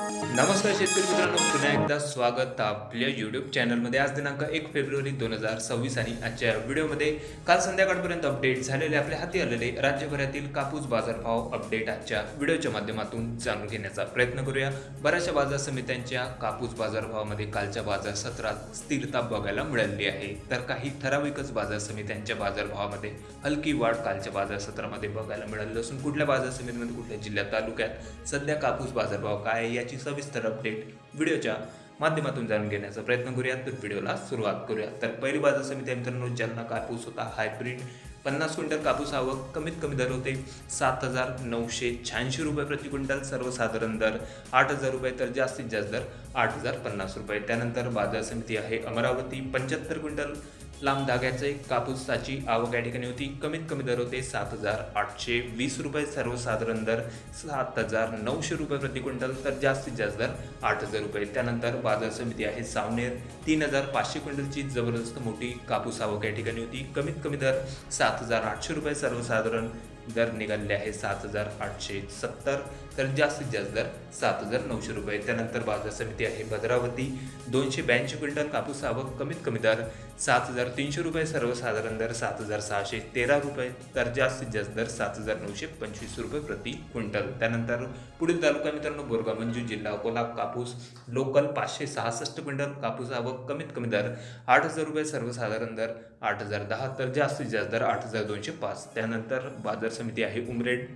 नमस्कार शेतकरी मित्रांनो पुन्हा एकदा स्वागत आपल्या युट्यूब चॅनलमध्ये आज दिनांक एक फेब्रुवारी दोन हजार सव्वीस आणि आजच्या व्हिडिओमध्ये काल संध्याकाळपर्यंत अपडेट झालेले आपल्या हाती आलेले राज्यभरातील कापूस बाजारभाव अपडेट आजच्या व्हिडिओच्या माध्यमातून जाणून घेण्याचा प्रयत्न करूया. बऱ्याचशा बाजार समित्यांच्या कापूस बाजारभावामध्ये कालच्या बाजार सत्रात स्थिरता बघायला मिळाली आहे. तर काही ठराविकच बाजार समित्यांच्या बाजारभावामध्ये हलकी वाढ कालच्या बाजार सत्रामध्ये बघायला मिळाली असून कुठल्या बाजार समितीमध्ये कुठल्या जिल्ह्यात तालुक्यात सध्या कापूस बाजारभाव काय आहे याची सविस्तर अपडेट व्हिडिओच्या माध्यमातून जाणून घेण्याचा प्रयत्न करूया तर व्हिडिओला सुरुवात करूया तर पहिली बाजार समिती मित्रांनो ज्यांना कापूस होता हायब्रिड पन्नास क्विंटल कापूस आवक कमीत कमी दर होते. सात हजार नऊशे शहाऐंशी रुपये प्रति क्विंटल सर्वसाधारण दर आठ हजार रुपये तर जास्तीत जास्त दर आठ हजार पन्नास रुपये. त्यानंतर बाजार समिती आहे अमरावती पंच्याहत्तर क्विंटल लांब धाग्याचे कापूसाची आवक या ठिकाणी होती. कमीत कमी दर होते सात हजार आठशे वीस रुपये. सर्वसाधारण दर सात हजार नऊशे रुपये प्रति क्विंटल तर जास्तीत जास्त दर आठ हजार रुपये. त्यानंतर बाजार समिती आहे सावनेर तीन हजार पाचशे क्विंटलची जबरदस्त मोठी कापूस आवक या ठिकाणी होती. कमीत कमी दर सात हजार आठशे रुपये. सर्वसाधारण दर निघालेले आहे सात हजार आठशे सत्तर तर जास्तीत जास्त दर सात हजार नऊशे रुपये. त्यानंतर बाजार समिती आहे भद्रावती. दोनशे ब्याऐंशी क्विंटल कापूस आवक कमीत कमी दर सात हजार तीनशे रुपये. सर्वसाधारण दर सात हजार सहाशे तेरा रुपये तर जास्तीत जास्त दर सात हजार नऊशे पंचवीस रुपये प्रति क्विंटल. त्यानंतर पुढील तालुका मित्रांनो बोरगाव मंजू जिल्हा अकोला कापूस लोकल पाचशे सहासष्ट क्विंटल कापूस आवक कमीत कमी दर आठ हजार रुपये. सर्वसाधारण दर आठ हजार दहा तर जास्तीत जास्त दर आठ हजार दोनशे पाच. त्यानंतर बाजार समिती आहे उमरेड.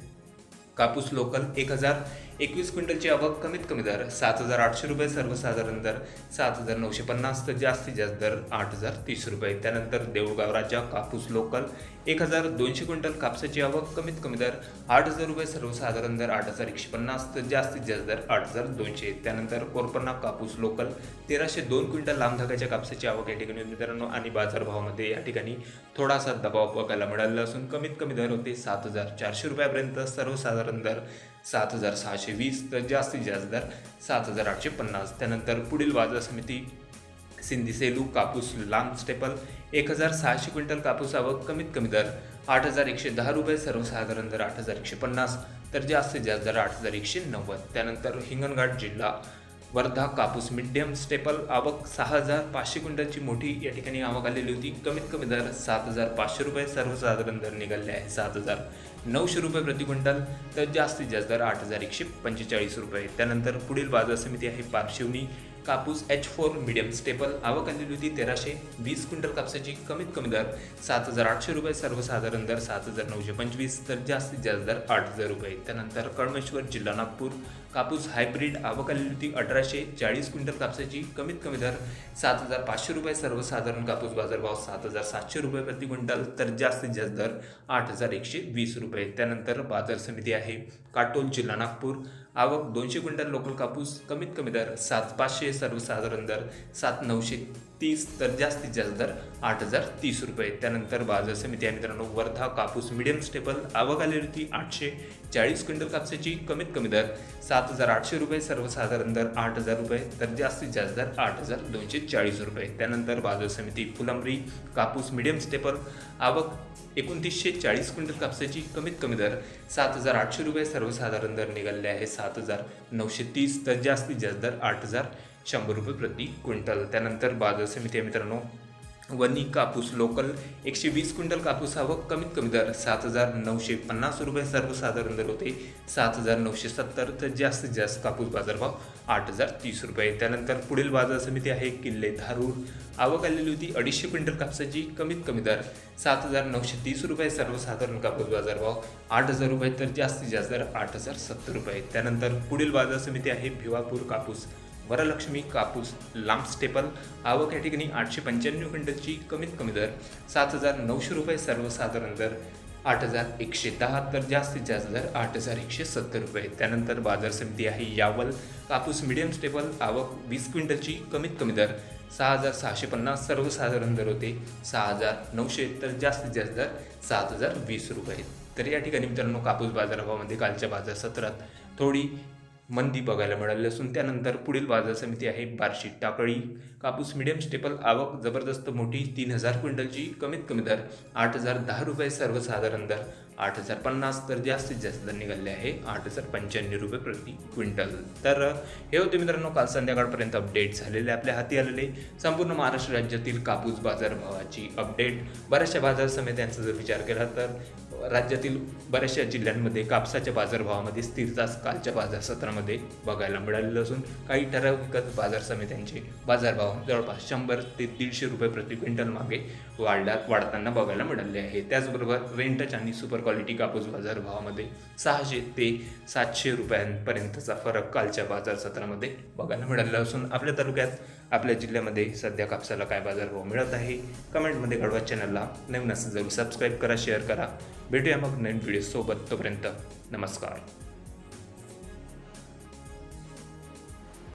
कापूस लोकल एक हजार एकवीस क्विंटलची आवक कमीत कमी दर सात हजार आठशे रुपये सर्वसाधारण दर सात हजार नऊशे पन्नास तर जास्तीत जास्त दर आठ हजार तीस रुपये. त्यानंतर देऊळगाव राजा कापूस लोकल एक हजार दोनशे क्विंटल कापसाची आवक कमीत कमी दर आठ हजार रुपये सर्वसाधारण दर आठ हजार एकशे पन्नास तर जास्तीत जास्त दर आठ हजार दोनशे. त्यानंतर कोरपन्ना कापूस लोकल तेराशे दोन क्विंटल लांब धागाच्या कापसाची आवक या ठिकाणी मित्रांनो. आणि बाजारभावामध्ये या ठिकाणी थोडासा दबाव बघायला मिळाला असून कमीत कमी दर होते सात हजार चारशे रुपयापर्यंत सर्वसाधारण दर सात हजार सहाशे वीस तर जास्तीत जास्त दर सात हजार आठशे पन्नास. त्यानंतर पुढील बाजार समिती सिंधी सेलू कापूस लांब स्टेपल एक हजार सहाशे क्विंटल कापूस आवक कमीत कमी दर आठ हजार एकशे दहा रुपये सर्वसाधारण दर आठ हजार एकशे पन्नास तर जास्तीत जास्त दर आठ हजार एकशे नव्वद. त्यानंतर हिंगणघाट जिल्हा वर्धा कापूस मिडियम स्टेपल आवक सहा हजार पाचशे क्विंटलची मोठी या ठिकाणी आवक आलेली होती. कमीत कमी दर सात हजार पाचशे रुपये सर्वसाधारण दर निघाले आहे. सात हजार नऊशे रुपये प्रति क्विंटल तर जास्तीत जास्त दर आठ हजार एकशे पंचेचाळीस रुपये. त्यानंतर पुढील बाजार समिती आहे पारशिवनी. कापूस एच फोर मिडियम स्टेपल आवक आलेली होती तेराशे वीस क्विंटल कापसाची कमीत कमी दर सात हजार आठशे रुपये सर्वसाधारण दर सात हजार नऊशे पंचवीस तर जास्तीत जास्त दर आठ हजार रुपये. त्यानंतर कळमेश्वर जिल्हा नागपूर कापूस हायब्रिड आवक आलेली होती अठराशे चाळीस क्विंटल कापसाची कमीत कमी दर सात हजार पाचशे रुपये सर्वसाधारण कापूस बाजारभाव सात हजार सातशे रुपये प्रति क्विंटल तर जास्तीत जास्त दर आठ हजार एकशे वीस रुपये. त्यानंतर बाजार समिती आहे काटोल जिल्हा नागपूर आवक दोनशे क्विंटल लोकल कापूस कमीत कमी दर सात पाचशे सर्वसाधारण दर सात नऊशे तीस तर जास्तीत जास्त दर आठ हजार तीस रुपये. त्यानंतर बाजार समिती आहे मित्रांनो वर्धा कापूस मिडियम स्टेपल आवक आलेली होती आठशे चाळीस क्विंटल कापसाची कमीत कमी दर सात हजार आठशे रुपये सर्वसाधारण दर आठ हजार रुपये तर जास्तीत जास्त दर आठ हजार दोनशे चाळीस रुपये. त्यानंतर बाजार समिती फुलंब्री कापूस मिडियम स्टेपल आवक एकोणतीसशे चाळीस क्विंटल कापसाची कमीत कमी दर सात हजार आठशे रुपये सर्वसाधारण दर निघालेले आहे सात हजार नऊशे तीस तर जास्तीत जास्त दर आठ हजार शंभर रुपये प्रति क्विंटल. त्यानंतर बाजार समिती आहे मित्रांनो. वनी कापूस लोकल एकशे वीस क्विंटल कापूस आवक कमीत कमी दर सात हजार नऊशे पन्नास रुपये सर्वसाधारण दर होते. सात हजार नऊशे सत्तर तर जास्तीत जास्त कापूस बाजारभाव आठ हजार तीस रुपये. त्यानंतर पुढील बाजार समिती आहे किल्ले धारूर. आवक आलेली होती अडीचशे क्विंटल कापसाची कमीत कमी दर सात हजार नऊशे तीस रुपये सर्वसाधारण कापूस बाजारभाव आठ हजार रुपये तर जास्तीत जास्त दर आठ हजार सत्तर रुपये. त्यानंतर पुढील बाजार समिती आहे भिवापूर कापूस. वरलक्ष्मी कापूस लांब स्टेपल आवक या ठिकाणी आठशे पंच्याण्णव क्विंटलची कमीत कमी दर सात हजार नऊशे रुपये सर्वसाधारण दर आठ हजार एकशे दहा तर जास्तीत जास्त दर आठ हजार एकशे सत्तर रुपये. त्यानंतर बाजार समिती आहे यावल कापूस मिडियम स्टेबल आवक वीस क्विंटलची कमीत कमी दर सहा हजार सहाशे पन्नास सर्वसाधारण दर होते सहा हजार नऊशे तर जास्तीत जास्त दर सात हजार वीस रुपये. तर या ठिकाणी मित्रांनो कापूस बाजारभावामध्ये कालच्या बाजार सत्रात थोडी मंदी बघायला मिळाली असून त्यानंतर पुढील बाजार समिती आहे बार्शी टाकळी. कापूस मिडियम स्टेपल आवक जबरदस्त मोठी तीन हजार क्विंटलची कमीत कमी दर आठ हजार दहा रुपये सर्वसाधारण दर. आठ हजार पन्नास तर जास्तीत जास्त दर निघाले आहे आठ हजार पंच्याण्णव रुपये प्रति क्विंटल. तर हे होते मित्रांनो काल संध्याकाळपर्यंत अपडेट झालेले आपल्या हाती आलेले. संपूर्ण महाराष्ट्र राज्यातील कापूस बाजारभावाची अपडेट बऱ्याचशा बाजार समित्यांचा जर विचार केला तर राज्यातील बऱ्याचशा जिल्ह्यांमध्ये कापसाच्या बाजारभावामध्ये स्थिरता कालच्या बाजार सत्रामध्ये बघायला मिळालेलं असून काही ठराविकच बाजार समित्यांचे बाजारभाव जवळपास शंभर ते दीडशे रुपये प्रति क्विंटल मागे वाढला वाढताना बघायला मिळाले आहे. त्याचबरोबर वेंटच आणि सुपर क्वालिटी कापूस बाजारभावामध्ये सहाशे ते सातशे रुपयांपर्यंतचा फरक कालच्या बाजार सत्रामध्ये बघायला मिळालेला असून आपल्या तालुक्यात आपल्या जिल्ह्यामध्ये सध्या कापसाला काय बाजारभाव मिळत आहे कमेंटमध्ये कळवा चॅनलला नवीन असेल जरूर सबस्क्राईब करा शेअर करा. भेटूया मग नवीन व्हिडिओसोबत तोपर्यंत नमस्कार.